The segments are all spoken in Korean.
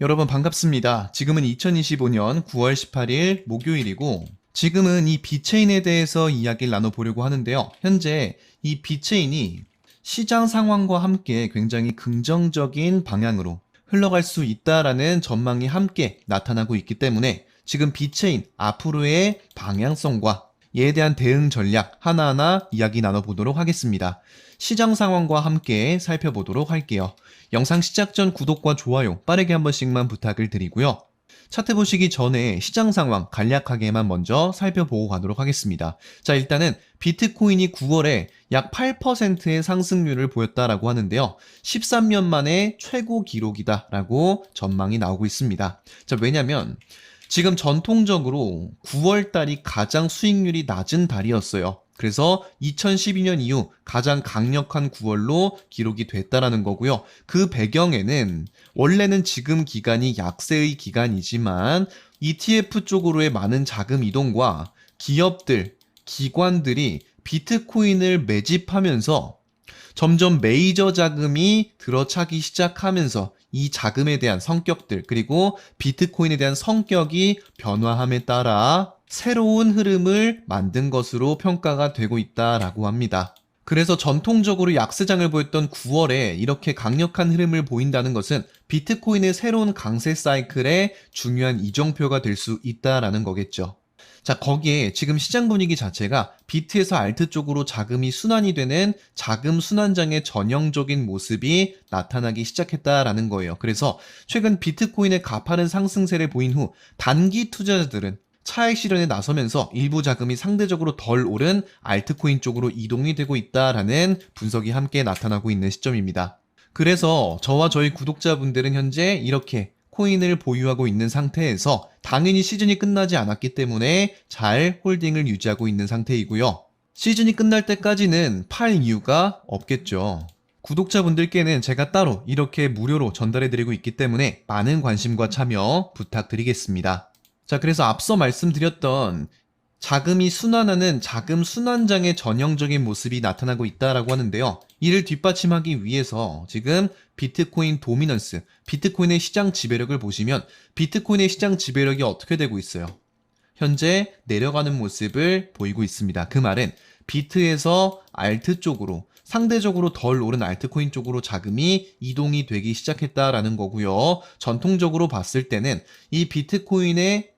여러분 반갑습니다. 지금은 2025년 9월 18일 목요일이고 지금은 이 비체인에 대해서 이야기를 나눠보려고 하는데요. 현재 이 비체인이 시장 상황과 함께 굉장히 긍정적인 방향으로 흘러갈 수 있다라는 전망이 함께 나타나고 있기 때문에 지금 비체인 앞으로의 방향성과 이에 대한 대응 전략 하나하나 이야기 나눠보도록 하겠습니다. 시장 상황과 함께 살펴보도록 할게요. 영상 시작 전 구독과 좋아요 빠르게 한 번씩만 부탁을 드리고요. 차트 보시기 전에 시장 상황 간략하게만 먼저 살펴보고 가도록 하겠습니다. 자, 일단은 비트코인이 9월에 약 8%의 상승률을 보였다라고 하는데요. 13년 만에 최고 기록이다라고 전망이 나오고 있습니다. 자, 왜냐면 지금 전통적으로 9월 달이 가장 수익률이 낮은 달이었어요. 그래서 2012년 이후 가장 강력한 9월로 기록이 됐다라는 거고요. 그 배경에는 원래는 지금 기간이 약세의 기간이지만 ETF 쪽으로의 많은 자금 이동과 기업들, 기관들이 비트코인을 매집하면서 점점 메이저 자금이 들어차기 시작하면서 이 자금에 대한 성격들 그리고 비트코인에 대한 성격이 변화함에 따라 새로운 흐름을 만든 것으로 평가가 되고 있다라고 합니다. 그래서 전통적으로 약세장을 보였던 9월에 이렇게 강력한 흐름을 보인다는 것은 비트코인의 새로운 강세 사이클의 중요한 이정표가 될 수 있다라는 거겠죠. 자, 거기에 지금 시장 분위기 자체가 비트에서 알트 쪽으로 자금이 순환이 되는 자금 순환장의 전형적인 모습이 나타나기 시작했다라는 거예요. 그래서 최근 비트코인의 가파른 상승세를 보인 후 단기 투자자들은 차익 실현에 나서면서 일부 자금이 상대적으로 덜 오른 알트코인 쪽으로 이동이 되고 있다라는 분석이 함께 나타나고 있는 시점입니다. 그래서 저와 저희 구독자분들은 현재 이렇게 코인을 보유하고 있는 상태에서 당연히 시즌이 끝나지 않았기 때문에 잘 홀딩을 유지하고 있는 상태이고요. 시즌이 끝날 때까지는 팔 이유가 없겠죠. 구독자분들께는 제가 따로 이렇게 무료로 전달해드리고 있기 때문에 많은 관심과 참여 부탁드리겠습니다. 자, 그래서 앞서 말씀드렸던 자금이 순환하는 자금 순환장의 전형적인 모습이 나타나고 있다라고 하는데요. 이를 뒷받침하기 위해서 지금 비트코인 도미넌스, 비트코인의 시장 지배력을 보시면 비트코인의 시장 지배력이 어떻게 되고 있어요? 현재 내려가는 모습을 보이고 있습니다. 그 말은 비트에서 알트 쪽으로 상대적으로 덜 오른 알트코인 쪽으로 자금이 이동이 되기 시작했다라는 거고요. 전통적으로 봤을 때는 이 비트코인의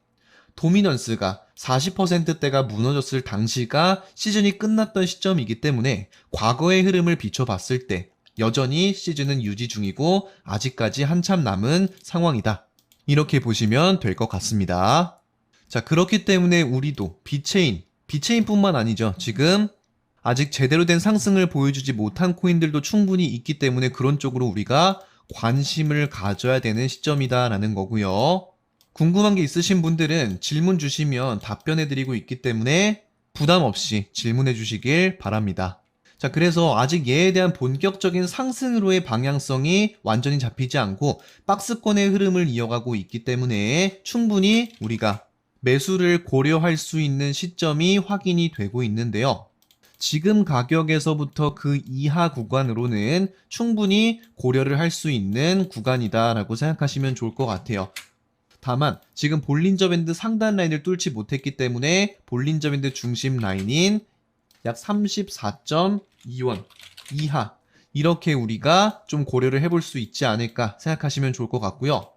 도미넌스가 40%대가 무너졌을 당시가 시즌이 끝났던 시점이기 때문에 과거의 흐름을 비춰봤을 때 여전히 시즌은 유지 중이고 아직까지 한참 남은 상황이다. 이렇게 보시면 될 것 같습니다. 자, 그렇기 때문에 우리도 비체인, 비체인뿐만 아니죠. 지금 아직 제대로 된 상승을 보여주지 못한 코인들도 충분히 있기 때문에 그런 쪽으로 우리가 관심을 가져야 되는 시점이다라는 거고요. 궁금한 게 있으신 분들은 질문 주시면 답변해 드리고 있기 때문에 부담 없이 질문해 주시길 바랍니다. 자, 그래서 아직 얘에 대한 본격적인 상승으로의 방향성이 완전히 잡히지 않고 박스권의 흐름을 이어가고 있기 때문에 충분히 우리가 매수를 고려할 수 있는 시점이 확인이 되고 있는데요. 지금 가격에서부터 그 이하 구간으로는 충분히 고려를 할 수 있는 구간이다라고 생각하시면 좋을 것 같아요. 다만 지금 볼린저 밴드 상단 라인을 뚫지 못했기 때문에 볼린저 밴드 중심 라인인 약 34.2원 이하 이렇게 우리가 좀 고려를 해볼 수 있지 않을까 생각하시면 좋을 것 같고요.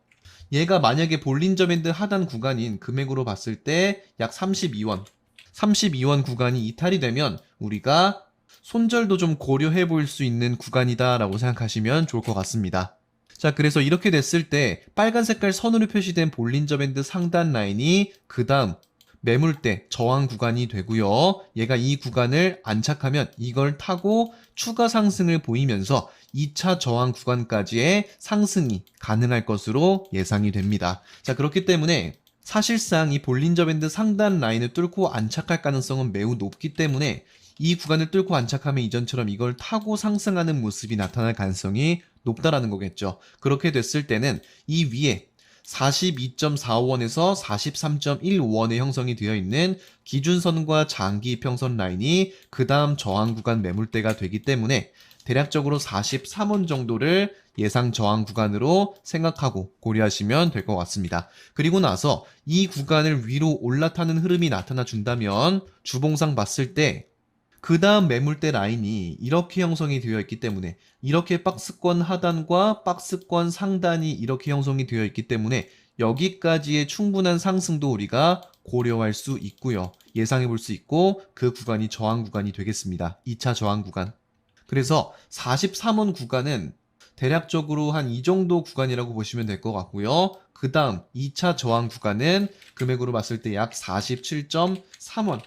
얘가 만약에 볼린저 밴드 하단 구간인 금액으로 봤을 때 약 32원 32원 구간이 이탈이 되면 우리가 손절도 좀 고려해 볼 수 있는 구간이다 라고 생각하시면 좋을 것 같습니다. 자, 그래서 이렇게 됐을 때 빨간 색깔 선으로 표시된 볼린저 밴드 상단 라인이 그 다음 매물대 저항 구간이 되고요. 얘가 이 구간을 안착하면 이걸 타고 추가 상승을 보이면서 2차 저항 구간까지의 상승이 가능할 것으로 예상이 됩니다. 자, 그렇기 때문에 사실상 이 볼린저 밴드 상단 라인을 뚫고 안착할 가능성은 매우 높기 때문에 이 구간을 뚫고 안착하면 이전처럼 이걸 타고 상승하는 모습이 나타날 가능성이 높다라는 거겠죠. 그렇게 됐을 때는 이 위에 42.45원에서 43.15원의 형성이 되어 있는 기준선과 장기 평선 라인이 그 다음 저항 구간 매물대가 되기 때문에 대략적으로 43원 정도를 예상 저항 구간으로 생각하고 고려하시면 될 것 같습니다. 그리고 나서 이 구간을 위로 올라타는 흐름이 나타나 준다면 주봉상 봤을 때 그 다음 매물대 라인이 이렇게 형성이 되어 있기 때문에 이렇게 박스권 하단과 박스권 상단이 이렇게 형성이 되어 있기 때문에 여기까지의 충분한 상승도 우리가 고려할 수 있고요. 예상해 볼 수 있고 그 구간이 저항 구간이 되겠습니다. 2차 저항 구간. 그래서 43원 구간은 대략적으로 한 이 정도 구간이라고 보시면 될 것 같고요. 그 다음 2차 저항 구간은 금액으로 봤을 때 약 47.3원.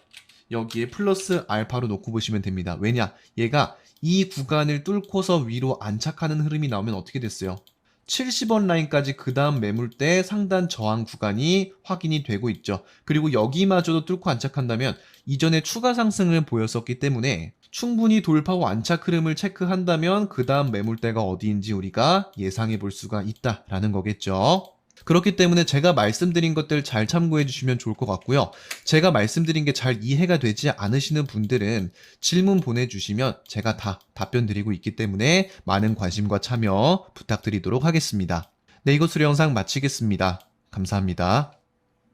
여기에 플러스 알파로 놓고 보시면 됩니다. 왜냐? 얘가 이 구간을 뚫고서 위로 안착하는 흐름이 나오면 어떻게 됐어요? 70원 라인까지 그 다음 매물대 상단 저항 구간이 확인이 되고 있죠. 그리고 여기마저도 뚫고 안착한다면 이전에 추가 상승을 보였었기 때문에 충분히 돌파 후 안착 흐름을 체크한다면 그 다음 매물대가 어디인지 우리가 예상해 볼 수가 있다라는 거겠죠. 그렇기 때문에 제가 말씀드린 것들 잘 참고해 주시면 좋을 것 같고요. 제가 말씀드린 게 잘 이해가 되지 않으시는 분들은 질문 보내주시면 제가 다 답변 드리고 있기 때문에 많은 관심과 참여 부탁드리도록 하겠습니다. 네, 이것으로 영상 마치겠습니다. 감사합니다.